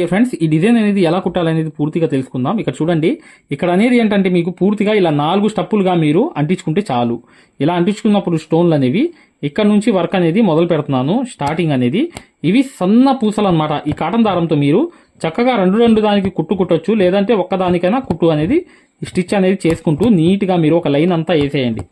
ఏ friends ఈ design అనేది ఎలా కుట్టాలనేది పూర్తిగా తెలుసుకుందాం. ఇక్కడ చూడండి. ఇక్కడ అనేది ఏంటంటే మీకు పూర్తిగా ఇలా నాలుగు స్టప్పులుగా మీరు అంటించుకుంటే చాలు. ఇలా అంటించుకున్నప్పుడు స్టోన్లు అనేవి ఇక్కడ నుంచి వర్క్ అనేది మొదలు పెడుతున్నాను స్టార్టింగ్ అనేది. ఇవి సన్న పూసలు అన్నమాట ఈ కాటన్ దారంతో మీరు చక్కగా రెండు రెండు దానికి కుట్టు కుట్టొచ్చు లేదంటే ఒక్కదానికైనా కుట్టు అనేది స్టిచ్ అనేది చేసుకుంటూ నీట్గా మీరు ఒక లైన్ అంతా వేసేయండి.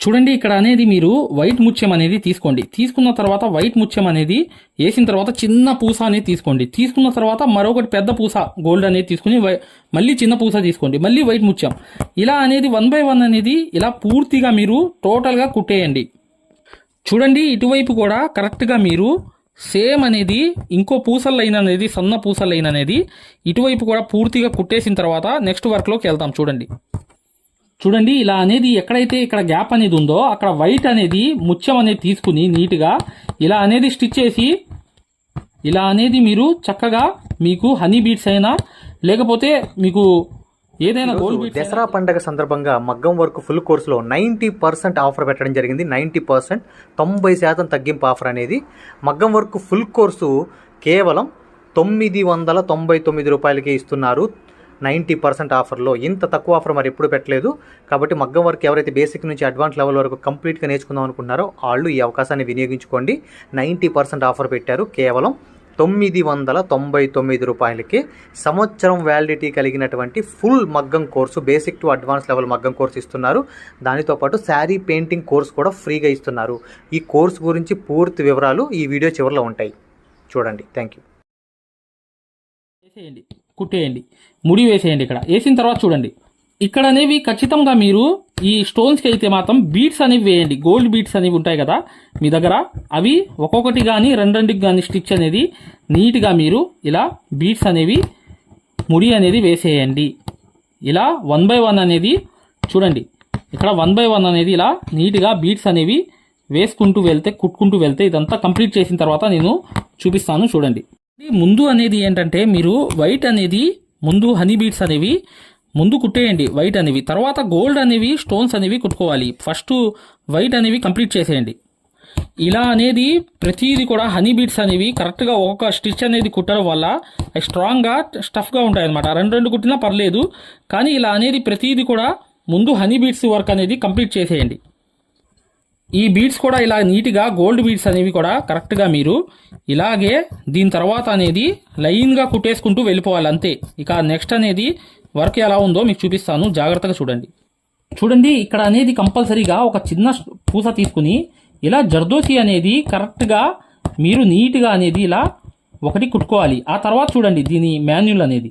చూడండి ఇక్కడ అనేది మీరు వైట్ ముత్యం అనేది తీసుకోండి. తీసుకున్న తర్వాత వైట్ ముత్యం అనేది వేసిన తర్వాత చిన్న పూస అనేది తీసుకోండి. తీసుకున్న తర్వాత మరొకటి పెద్ద పూస గోల్డ్ అనేది తీసుకుని వై- మళ్ళీ చిన్న పూస తీసుకోండి. మళ్ళీ వైట్ ముత్యం. ఇలా అనేది వన్ బై వన్ అనేది ఇలా పూర్తిగా మీరు టోటల్గా కుట్టేయండి. చూడండి ఇటువైపు కూడా కరెక్ట్గా మీరు సేమ్ అనేది ఇంకో పూసల లైన్ అనేది సన్న పూసల లైన్ అనేది ఇటువైపు కూడా పూర్తిగా కుట్టేసిన తర్వాత నెక్స్ట్ వర్క్లోకి వెళ్తాం. చూడండి. చూడండి ఇలా అనేది ఎక్కడైతే ఇక్కడ గ్యాప్ అనేది ఉందో అక్కడ వైట్ అనేది ముత్యం అనేది తీసుకుని నీట్గా ఇలా అనేది స్టిచ్ చేసి ఇలా అనేది మీరు చక్కగా మీకు హనీ బీట్స్ అయినా లేకపోతే మీకు ఏదైనా దసరా పండగ సందర్భంగా మగ్గం వర్క్ ఫుల్ కోర్సులో నైంటీ పర్సెంట్ ఆఫర్ పెట్టడం జరిగింది. నైంటీ పర్సెంట్ తొంభై శాతం తగ్గింపు ఆఫర్ అనేది. మగ్గం వర్క్ ఫుల్ కోర్సు కేవలం తొమ్మిది వందల తొంభై తొమ్మిది రూపాయలకి ఇస్తున్నారు. నైంటీ పర్సెంట్ ఆఫర్లో. ఇంత తక్కువ ఆఫర్ మరి ఎప్పుడు పెట్టలేదు. కాబట్టి మగ్గం వర్క్ ఎవరైతే బేసిక్ నుంచి అడ్వాన్స్ లెవెల్ వరకు కంప్లీట్గా నేర్చుకుందాం అనుకున్నారో వాళ్ళు ఈ అవకాశాన్ని వినియోగించుకోండి. నైంటీ పర్సెంట్ ఆఫర్ పెట్టారు కేవలం తొమ్మిది వందల తొంభై తొమ్మిది రూపాయలకి. సంవత్సరం వ్యాలిడిటీ కలిగినటువంటి ఫుల్ మగ్గం course basic to advance level మగ్గం కోర్సు ఇస్తున్నారు. దానితో పాటు శారీ పెయింటింగ్ కోర్స్ కూడా ఫ్రీగా ఇస్తున్నారు. ఈ కోర్సు గురించి పూర్తి వివరాలు ఈ వీడియో చివరిలో ఉంటాయి. చూడండి. థ్యాంక్ యూ కుట్టేయండి. ముడి వేసేయండి ఇక్కడ. వేసిన తర్వాత చూడండి. ఇక్కడ అనేవి ఖచ్చితంగా మీరు ఈ స్టోన్స్కి అయితే మాత్రం బీట్స్ అనేవి వేయండి. గోల్డ్ బీట్స్ అనేవి ఉంటాయి కదా మీ దగ్గర. అవి ఒక్కొక్కటి కానీ రెండింటికి కానీ స్టిచ్ అనేది నీట్గా మీరు ఇలా బీట్స్ అనేవి ముడి అనేది వేసేయండి. ఇలా వన్ బై వన్ అనేది చూడండి. ఇక్కడ వన్ బై వన్ అనేది ఇలా నీట్గా బీట్స్ అనేవి వేసుకుంటూ వెళ్తే కుట్టుకుంటూ వెళ్తే ఇదంతా కంప్లీట్ చేసిన తర్వాత నేను చూపిస్తాను చూడండి. ముందు అనేది ఏంటంటే మీరు వైట్ అనేది ముందు హనీ బీట్స్ అనేవి ముందు కుట్టేయండి వైట్ అనేవి. తర్వాత గోల్డ్ అనేవి స్టోన్స్ అనేవి కుట్టుకోవాలి. ఫస్ట్ వైట్ అనేవి కంప్లీట్ చేసేయండి. ఇలా అనేది ప్రతిదీ కూడా హనీ బీట్స్ అనేవి కరెక్ట్గా ఒక్కొక్క స్టిచ్ అనేది కుట్టడం వల్ల అవి స్ట్రాంగ్గా స్టఫ్గా ఉంటాయి అనమాట రెండు రెండు కుట్టినా పర్లేదు కానీ ఇలా అనేది ప్రతిదీ కూడా ముందు హనీ బీట్స్ వర్క్ అనేది కంప్లీట్ చేసేయండి. ఈ బీడ్స్ కూడా ఇలా నీట్గా గోల్డ్ బీడ్స్ అనేవి కూడా కరెక్ట్గా మీరు ఇలాగే దీని తర్వాత అనేది లైన్గా కుట్టేసుకుంటూ వెళ్ళిపోవాలి అంతే. ఇక నెక్స్ట్ అనేది వర్క్ ఎలా ఉందో మీకు చూపిస్తాను. జాగ్రత్తగా చూడండి. చూడండి ఇక్కడ అనేది కంపల్సరీగా ఒక చిన్న పూస తీసుకుని ఇలా జర్దోసి అనేది కరెక్ట్గా మీరు నీట్గా అనేది ఇలా ఒకటి కుట్టుకోవాలి. ఆ తర్వాత చూడండి దీని మాన్యుల్ అనేది.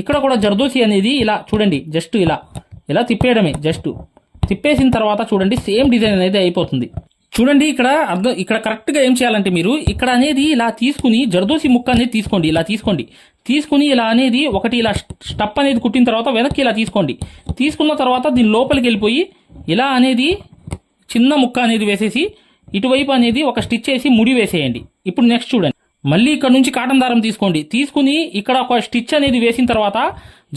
ఇక్కడ కూడా జర్దోసి అనేది ఇలా చూడండి జస్ట్ ఇలా. ఇలా తిప్పేయడమే జస్ట్ తిప్పేసిన తర్వాత చూడండి సేమ్ డిజైన్ అనేది అయిపోతుంది. చూడండి ఇక్కడ అర్థం ఇక్కడ కరెక్ట్గా ఏం చేయాలంటే మీరు ఇక్కడ అనేది ఇలా తీసుకుని జర్దోసి ముక్క అనేది తీసుకోండి ఇలా తీసుకోండి. తీసుకుని ఇలా అనేది ఒకటి ఇలా స్టప్ అనేది కుట్టిన తర్వాత వెనక్కి ఇలా తీసుకోండి. తీసుకున్న తర్వాత దీని లోపలికి వెళ్ళిపోయి ఇలా అనేది చిన్న ముక్క అనేది వేసేసి ఇటువైపు అనేది ఒక స్టిచ్ చేసి ముడి వేసేయండి. ఇప్పుడు నెక్స్ట్ చూడండి. మళ్ళీ ఇక్కడ నుంచి కాటన్ దారం తీసుకోండి. తీసుకుని ఇక్కడ ఒక స్టిచ్ అనేది వేసిన తర్వాత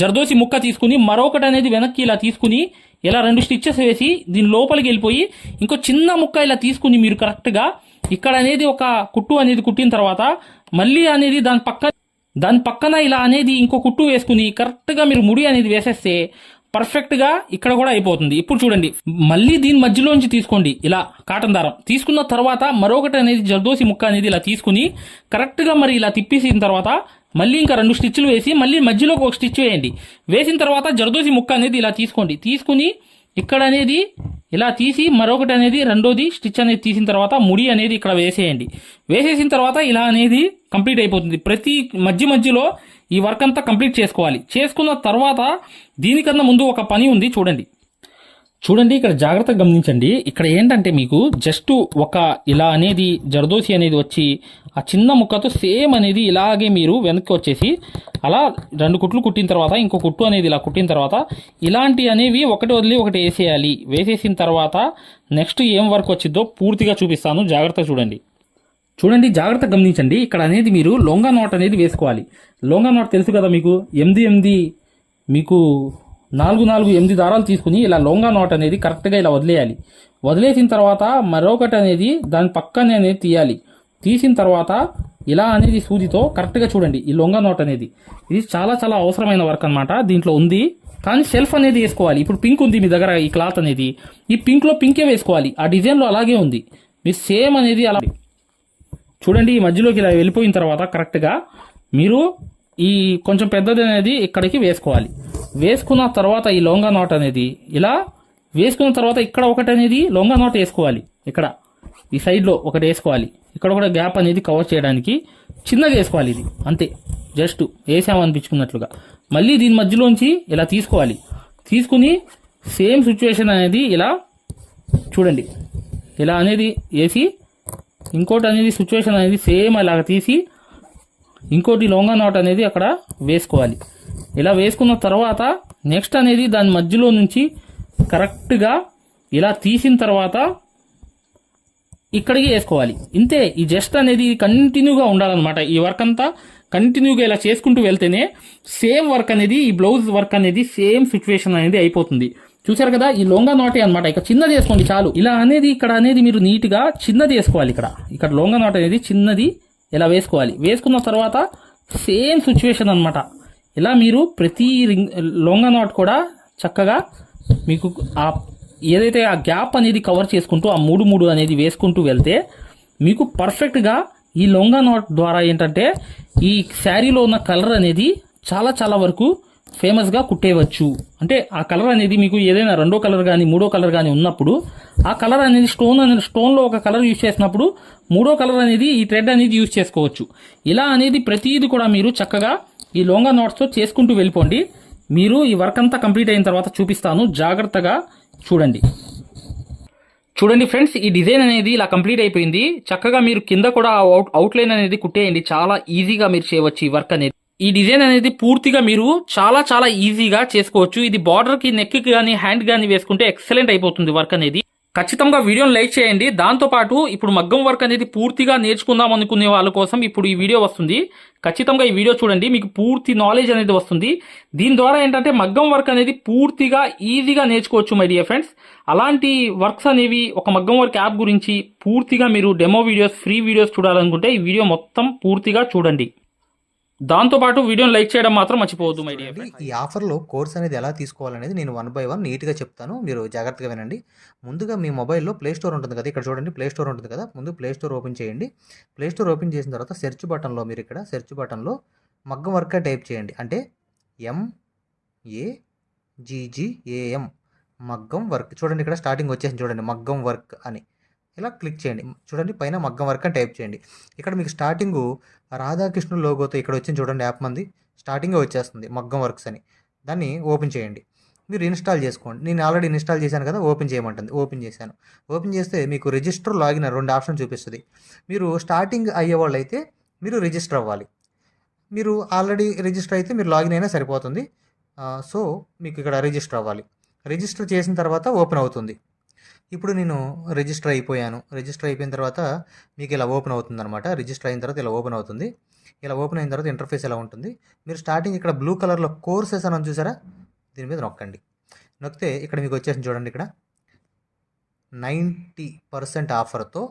జర్దోసి ముక్క తీసుకుని మరొకటి అనేది వెనక్కి ఇలా తీసుకుని ఇలా రెండు స్టిచ్చెస్ వేసి దీని లోపలికి వెళ్ళిపోయి ఇంకో చిన్న ముక్క ఇలా తీసుకుని మీరు కరెక్ట్గా ఇక్కడ అనేది ఒక కుట్టు అనేది కుట్టిన తర్వాత మళ్ళీ అనేది దాని పక్క దాని పక్కన ఇలా అనేది ఇంకో కుట్టు వేసుకుని కరెక్ట్గా మీరు ముడి అనేది వేసేస్తే పర్ఫెక్ట్గా ఇక్కడ కూడా అయిపోతుంది. ఇప్పుడు చూడండి మళ్ళీ దీని మధ్యలోంచి తీసుకోండి ఇలా కాటన్ దారం. తీసుకున్న తర్వాత మరొకటి అనేది జర్దోసి ముక్క అనేది ఇలా తీసుకుని కరెక్ట్గా మరి ఇలా తిప్పేసిన తర్వాత మళ్ళీ ఇంకా రెండు స్టిచ్లు వేసి మళ్ళీ మధ్యలోకి ఒక స్టిచ్ వేయండి. వేసిన తర్వాత జర్దోసి ముక్క అనేది ఇలా తీసుకోండి. తీసుకుని ఇక్కడ అనేది ఇలా తీసి మరొకటి అనేది రెండోది స్టిచ్ అనేది తీసిన తర్వాత ముడి అనేది ఇక్కడ వేసేయండి. వేసేసిన తర్వాత ఇలా అనేది కంప్లీట్ అయిపోతుంది. ప్రతి మధ్య మధ్యలో ఈ వర్క్ అంతా కంప్లీట్ చేసుకోవాలి. చేసుకున్న తర్వాత దీనికన్నా ముందు ఒక పని ఉంది చూడండి. చూడండి ఇక్కడ జాగ్రత్తగా గమనించండి. ఇక్కడ ఏంటంటే మీకు జస్ట్ ఒక ఇలా అనేది జరదోసి అనేది వచ్చి ఆ చిన్న ముక్కతో సేమ్ అనేది ఇలాగే మీరు వెనక్కి వచ్చేసి అలా రెండు కుట్లు కుట్టిన తర్వాత ఇంకో కుట్టు అనేది ఇలా కుట్టిన తర్వాత ఇలాంటి అనేవి ఒకటి వదిలి ఒకటి వేసేయాలి. వేసేసిన తర్వాత నెక్స్ట్ ఏం వర్క్ వచ్చిందో పూర్తిగా చూపిస్తాను. జాగ్రత్త చూడండి. చూడండి జాగ్రత్త గమనించండి. ఇక్కడ అనేది మీరు లొంగా నాట్ అనేది వేసుకోవాలి. లొంగా నాట్ తెలుసు కదా మీకు? ఎనిమిది ఎనిమిది మీకు నాలుగు నాలుగు ఎనిమిది దారాలు తీసుకుని ఇలా లొంగా నాట్ అనేది కరెక్ట్గా ఇలా వదిలేయాలి. వదిలేసిన తర్వాత మరొకటి అనేది దాని పక్కనే అనేది తీయాలి. తీసిన తర్వాత ఇలా అనేది సూదితో కరెక్ట్గా చూడండి ఈ లొంగ నాట్ అనేది. ఇది చాలా చాలా అవసరమైన వర్క్ అన్నమాట దీంట్లో ఉంది. కానీ సెల్ఫ్ అనేది వేసుకోవాలి. ఇప్పుడు పింక్ ఉంది మీ దగ్గర ఈ క్లాత్ అనేది. ఈ పింక్లో పింకే వేసుకోవాలి? ఆ డిజైన్లో అలాగే ఉంది. మీ సేమ్ అనేది అలా. చూడండి ఈ మధ్యలోకి ఇలా వెళ్ళిపోయిన తర్వాత కరెక్ట్గా మీరు ఈ కొంచెం పెద్దది అనేది ఇక్కడికి వేసుకోవాలి. వేసుకున్న తర్వాత ఈ లొంగా నాట్ అనేది ఇలా వేసుకున్న తర్వాత ఇక్కడ ఒకటి అనేది లొంగ నాట్ వేసుకోవాలి. ఇక్కడ ఈ సైడ్లో ఒకటి వేసుకోవాలి. ఇక్కడ కూడా గ్యాప్ అనేది కవర్ చేయడానికి చిన్నగా వేసుకోవాలి ఇది. అంతే. జస్ట్ వేసామనిపించుకున్నట్లుగా. మళ్ళీ దీని మధ్యలోంచి ఇలా తీసుకోవాలి. తీసుకుని సేమ్ సిచ్యువేషన్ అనేది ఇలా చూడండి. ఇలా అనేది వేసి ఇంకోటి అనేది సిచ్యువేషన్ అనేది సేమ్ అలాగ తీసి ఇంకోటి లొంగా నాట్ అనేది అక్కడ వేసుకోవాలి. ఇలా వేసుకున్న తర్వాత నెక్స్ట్ అనేది దాని మధ్యలో నుంచి కరెక్ట్గా ఇలా తీసిన తర్వాత ఇక్కడికి వేసుకోవాలి. ఇంతే ఈ జస్ట్ అనేది కంటిన్యూగా ఉండాలన్నమాట. ఈ వర్క్ అంతా కంటిన్యూగా ఇలా చేసుకుంటూ వెళ్తేనే సేమ్ వర్క్ అనేది ఈ బ్లౌజ్ వర్క్ అనేది సేమ్ సిచ్యువేషన్ అనేది అయిపోతుంది. చూసారు కదా ఈ లొంగా నాటే అనమాట ఇక చిన్నది వేసుకోండి చాలు. ఇలా అనేది ఇక్కడ అనేది మీరు నీట్గా చిన్నది వేసుకోవాలి ఇక్కడ. ఇక్కడ లొంగా నాట్ అనేది చిన్నది ఇలా వేసుకోవాలి. వేసుకున్న తర్వాత సేమ్ సిచ్యువేషన్ అన్నమాట. ఇలా మీరు ప్రతి రింగ్ లొంగా నాట్ కూడా చక్కగా మీకు ఆ ఏదైతే ఆ గ్యాప్ అనేది కవర్ చేసుకుంటూ ఆ మూడు మూడు అనేది వేసుకుంటూ వెళ్తే మీకు పర్ఫెక్ట్గా ఈ లొంగా నాట్ ద్వారా ఏంటంటే ఈ శారీలో ఉన్న కలర్ అనేది చాలా చాలా వరకు ఫేమస్గా కుట్టేయవచ్చు అంటే ఆ కలర్ అనేది మీకు ఏదైనా రెండో కలర్ కానీ మూడో కలర్ కానీ ఉన్నప్పుడు ఆ కలర్ అనేది స్టోన్ అనేది స్టోన్లో ఒక కలర్ యూజ్ చేసినప్పుడు మూడో కలర్ అనేది ఈ థ్రెడ్ అనేది యూజ్ చేసుకోవచ్చు. ఇలా అనేది ప్రతిదీ కూడా మీరు చక్కగా ఈ లోంగా నోట్స్తో చేసుకుంటూ వెళ్ళిపోండి. మీరు ఈ వర్క్ అంతా కంప్లీట్ అయిన తర్వాత చూపిస్తాను. జాగ్రత్తగా చూడండి. చూడండి ఫ్రెండ్స్ ఈ డిజైన్ అనేది ఇలా కంప్లీట్ అయిపోయింది. చక్కగా మీరు కింద కూడా అవుట్ అవుట్లైన్ అనేది కుట్టేయండి. చాలా ఈజీగా మీరు చేయవచ్చు ఈ వర్క్ అనేది. ఈ డిజైన్ అనేది పూర్తిగా మీరు చాలా చాలా ఈజీగా చేసుకోవచ్చు. ఇది బార్డర్కి కానీ హ్యాండ్ కానీ వేసుకుంటే ఎక్సలెంట్ అయిపోతుంది వర్క్ అనేది. ఖచ్చితంగా వీడియోని లైక్ చేయండి. దాంతోపాటు ఇప్పుడు మగ్గం వర్క్ అనేది పూర్తిగా నేర్చుకుందాం అనుకునే వాళ్ళ కోసం ఇప్పుడు ఈ వీడియో వస్తుంది. ఖచ్చితంగా ఈ వీడియో చూడండి. మీకు పూర్తి నాలెడ్జ్ అనేది వస్తుంది. దీని ద్వారా ఏంటంటే మగ్గం వర్క్ అనేది పూర్తిగా ఈజీగా నేర్చుకోవచ్చు మై డియర్ ఫ్రెండ్స్ అలాంటి వర్క్స్ అనేవి ఒక మగ్గం వర్క్ యాప్ గురించి పూర్తిగా మీరు డెమో వీడియోస్ ఫ్రీ వీడియోస్ చూడాలనుకుంటే ఈ వీడియో మొత్తం పూర్తిగా చూడండి. దాంతో పాటు వీడియోని లైక్ చేయడం మాత్రం మర్చిపోవద్దు మై డియర్ ఈ ఆఫర్లో కోర్స్ అనేది ఎలా తీసుకోవాలనేది నేను వన్ బై వన్ నీట్గా చెప్తాను. మీరు జాగ్రత్తగా వినండి. ముందుగా మీ మొబైల్లో ప్లే స్టోర్ ఉంటుంది కదా ఇక్కడ చూడండి ప్లే స్టోర్ ఉంటుంది కదా ముందు ప్లే స్టోర్ ఓపెన్ చేయండి. ప్లే స్టోర్ ఓపెన్ చేసిన తర్వాత సెర్చ్ బటన్లో మీరు ఇక్కడ సెర్చ్ బటన్లో మగ్గం వర్క్ టైప్ చేయండి. అంటే ఎం ఏ జీజీఏఎం మగ్గం వర్క్. చూడండి ఇక్కడ స్టార్టింగ్ వచ్చేసింది చూడండి మగ్గం వర్క్ అని. ఇలా క్లిక్ చేయండి. చూడండి పైన మగ్గం వర్క్ అని టైప్ చేయండి. ఇక్కడ మీకు స్టార్టింగు రాధాకృష్ణ లోగోతో ఇక్కడ వచ్చింది చూడండి యాప్ మంది స్టార్టింగే వచ్చేస్తుంది మగ్గం వర్క్స్ అని. దాన్ని ఓపెన్ చేయండి. మీరు ఇన్స్టాల్ చేసుకోండి. నేను ఆల్రెడీ ఇన్స్టాల్ చేశాను కదా ఓపెన్ చేయమంటుంది. ఓపెన్ చేశాను. ఓపెన్ చేస్తే మీకు రిజిస్టర్ లాగిన్ రెండు ఆప్షన్ చూపిస్తుంది. మీరు స్టార్టింగ్ అయ్యే వాళ్ళు అయితే మీరు రిజిస్టర్ అవ్వాలి. మీరు ఆల్రెడీ రిజిస్టర్ అయితే మీరు లాగిన్ అయినా సరిపోతుంది. సో మీకు ఇక్కడ రిజిస్టర్ అవ్వాలి. రిజిస్టర్ చేసిన తర్వాత ఓపెన్ అవుతుంది. ఇప్పుడు నేను రిజిస్టర్ అయిపోయాను. రిజిస్టర్ అయిపోయిన తర్వాత మీకు ఇలా ఓపెన్ అవుతుంది అనమాట రిజిస్టర్ అయిన తర్వాత ఇలా ఓపెన్ అవుతుంది. ఇలా ఓపెన్ అయిన తర్వాత ఇంటర్ఫేస్ ఎలా ఉంటుంది? మీరు స్టార్టింగ్ ఇక్కడ బ్లూ కలర్లో కోర్సెస్ అని చూసారా? దీని మీద నొక్కండి. నొక్కితే ఇక్కడ మీకు వచ్చేసి చూడండి ఇక్కడ. Ninety percent ఆఫర్తో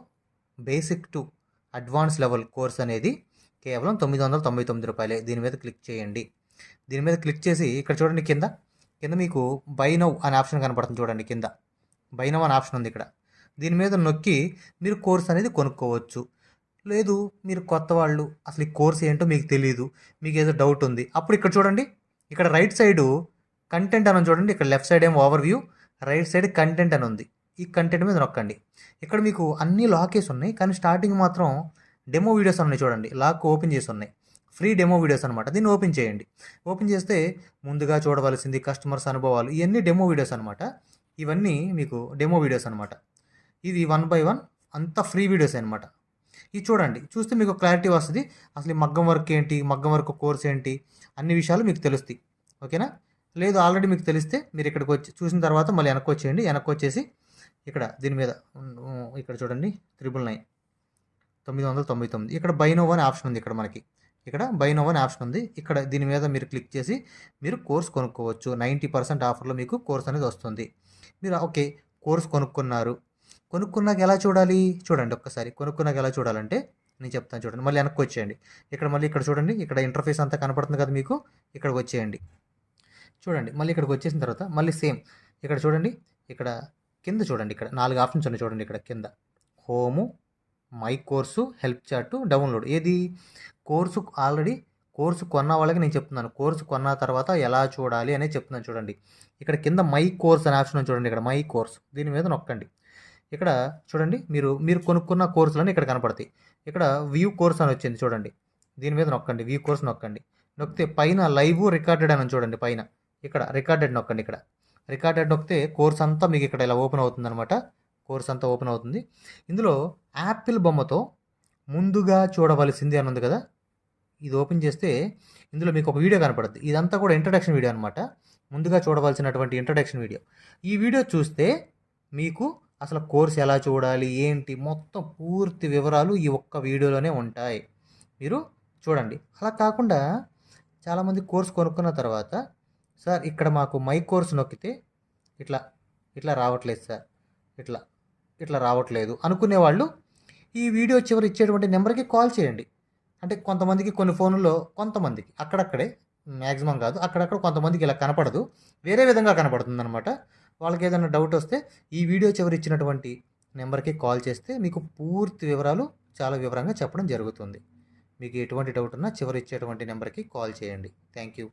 basic to advance level course అనేది కేవలం తొమ్మిది వందల తొంభై తొమ్మిది రూపాయలే. దీని మీద క్లిక్ చేయండి. దీని మీద క్లిక్ చేసి ఇక్కడ చూడండి కింద. కింద మీకు బై నౌ అనే ఆప్షన్ కనపడుతుంది చూడండి కింద. బై వన్ ఆప్షన్ ఉంది ఇక్కడ. దీని మీద నొక్కి మీరు కోర్స్ అనేది కొనుక్కోవచ్చు. లేదు మీరు కొత్త వాళ్ళు అసలు ఈ కోర్స్ ఏంటో మీకు తెలియదు మీకు ఏదో డౌట్ ఉంది. అప్పుడు ఇక్కడ చూడండి ఇక్కడ రైట్ సైడు కంటెంట్ అని చూడండి ఇక్కడ లెఫ్ట్ సైడ్ ఏమో overview right side content అని ఉంది. ఈ కంటెంట్ మీద నొక్కండి. ఇక్కడ మీకు అన్ని లాకేస్ ఉన్నాయి కానీ స్టార్టింగ్ మాత్రం డెమో వీడియోస్ ఉన్నాయి చూడండి లాక్ ఓపెన్ చేసి ఉన్నాయి. ఫ్రీ డెమో వీడియోస్ అనమాట దీన్ని ఓపెన్ చేయండి. ఓపెన్ చేస్తే ముందుగా చూడవలసింది కస్టమర్స్ అనుభవాలు ఇవన్నీ డెమో వీడియోస్ అనమాట ఇవన్నీ మీకు డెమో వీడియోస్ అనమాట ఇది వన్ బై వన్ అంతా ఫ్రీ వీడియోస్ అనమాట ఇది చూడండి చూస్తే మీకు క్లారిటీ వస్తుంది. అసలు ఈ మగ్గం వర్క్ ఏంటి మగ్గం వర్క్ కోర్స్ ఏంటి అన్ని విషయాలు మీకు తెలుస్తాయి. ఓకేనా లేదు ఆల్రెడీ మీకు తెలిస్తే మీరు ఇక్కడికి వచ్చి చూసిన తర్వాత మళ్ళీ వెనక్కి వచ్చేయండి. వెనక్కి వచ్చేసి ఇక్కడ దీని మీద ఇక్కడ చూడండి త్రిబుల్ నైన్ తొమ్మిది వందల తొంభై తొమ్మిది. ఇక్కడ బైనోవ్ అనే ఆప్షన్ ఉంది ఇక్కడ మనకి. ఇక్కడ బైనోవ్ అనే ఆప్షన్ ఉంది. ఇక్కడ దీని మీద మీరు క్లిక్ చేసి మీరు కోర్స్ కొనుక్కోవచ్చు. నైంటీ పర్సెంట్ ఆఫర్లో మీకు కోర్స్ అనేది వస్తుంది. మీరు ఓకే కోర్స్ కొనుక్కున్నారు. కొనుక్కున్నాక ఎలా చూడాలి? చూడండి ఒక్కసారి. కొనుక్కున్నాక ఎలా చూడాలంటే నేను చెప్తాను చూడండి. మళ్ళీ వెనక్కి వచ్చేయండి. ఇక్కడ మళ్ళీ ఇక్కడ చూడండి. ఇక్కడ ఇంటర్ఫేస్ అంతా కనపడుతుంది కదా మీకు. ఇక్కడికి వచ్చేయండి. చూడండి. మళ్ళీ ఇక్కడికి వచ్చేసిన తర్వాత మళ్ళీ సేమ్. ఇక్కడ చూడండి. ఇక్కడ కింద చూడండి. ఇక్కడ నాలుగు ఆప్షన్స్ ఉన్నాయి చూడండి ఇక్కడ కింద. Home my course help chat download. ఏది? కోర్సు ఆల్రెడీ కోర్సు కొన్న వాళ్ళకి నేను చెప్తున్నాను. కోర్సు కొన్న తర్వాత ఎలా చూడాలి అనేది చెప్తున్నాను చూడండి. ఇక్కడ కింద మై కోర్స్ అనే ఆప్షన్ చూడండి ఇక్కడ మై కోర్స్. దీని మీద నొక్కండి. ఇక్కడ చూడండి మీరు మీరు కొనుక్కున్న కోర్సులన్నీ ఇక్కడ కనపడతాయి. ఇక్కడ వ్యూ కోర్స్ అని వచ్చింది చూడండి. దీని మీద నొక్కండి వ్యూ కోర్స్ నొక్కండి. నొక్కితే పైన లైవ్ రికార్డెడ్ అని చూడండి పైన. ఇక్కడ రికార్డెడ్ నొక్కండి ఇక్కడ. రికార్డెడ్ నొక్కితే కోర్స్ అంతా మీకు ఇక్కడ ఇలా ఓపెన్ అవుతుంది అనమాట కోర్స్ అంతా ఓపెన్ అవుతుంది. ఇందులో యాపిల్ బొమ్మతో ముందుగా చూడవలసింది అని ఉంది కదా. ఇది ఓపెన్ చేస్తే ఇందులో మీకు ఒక వీడియో కనపడుతుంది ఇదంతా కూడా ఇంట్రడక్షన్ వీడియో అనమాట ముందుగా చూడవలసినటువంటి ఇంట్రడక్షన్ వీడియో ఈ వీడియో చూస్తే మీకు అసలు కోర్స్ ఎలా చూడాలి ఏంటి మొత్తం పూర్తి వివరాలు ఈ ఒక్క వీడియోలోనే ఉంటాయి. మీరు చూడండి. అలా కాకుండా చాలామంది కోర్స్ కొనుక్కున్న తర్వాత సార్ ఇక్కడ మాకు మై కోర్స్ నొక్కితే ఇట్లా ఇట్లా రావట్లేదు సార్ ఇట్లా ఇట్లా రావట్లేదు అనుకునే వాళ్ళు ఈ వీడియో చివరి ఇచ్చేటువంటి నెంబర్కి కాల్ చేయండి. అంటే కొంతమందికి కొన్ని ఫోన్లో కొంతమందికి అక్కడక్కడే మ్యాక్సిమం కాదు. అక్కడక్కడ కొంతమందికి ఇలా కనపడదు. వేరే విధంగా కనపడుతుంది అనమాట వాళ్ళకి ఏదైనా డౌట్ వస్తే ఈ వీడియో చివరి ఇచ్చినటువంటి నెంబర్కి కాల్ చేస్తే మీకు పూర్తి వివరాలు చాలా వివరంగా చెప్పడం జరుగుతుంది. మీకు ఎటువంటి డౌట్ ఉన్నా చివరి ఇచ్చేటువంటి నెంబర్కి కాల్ చేయండి. Thank you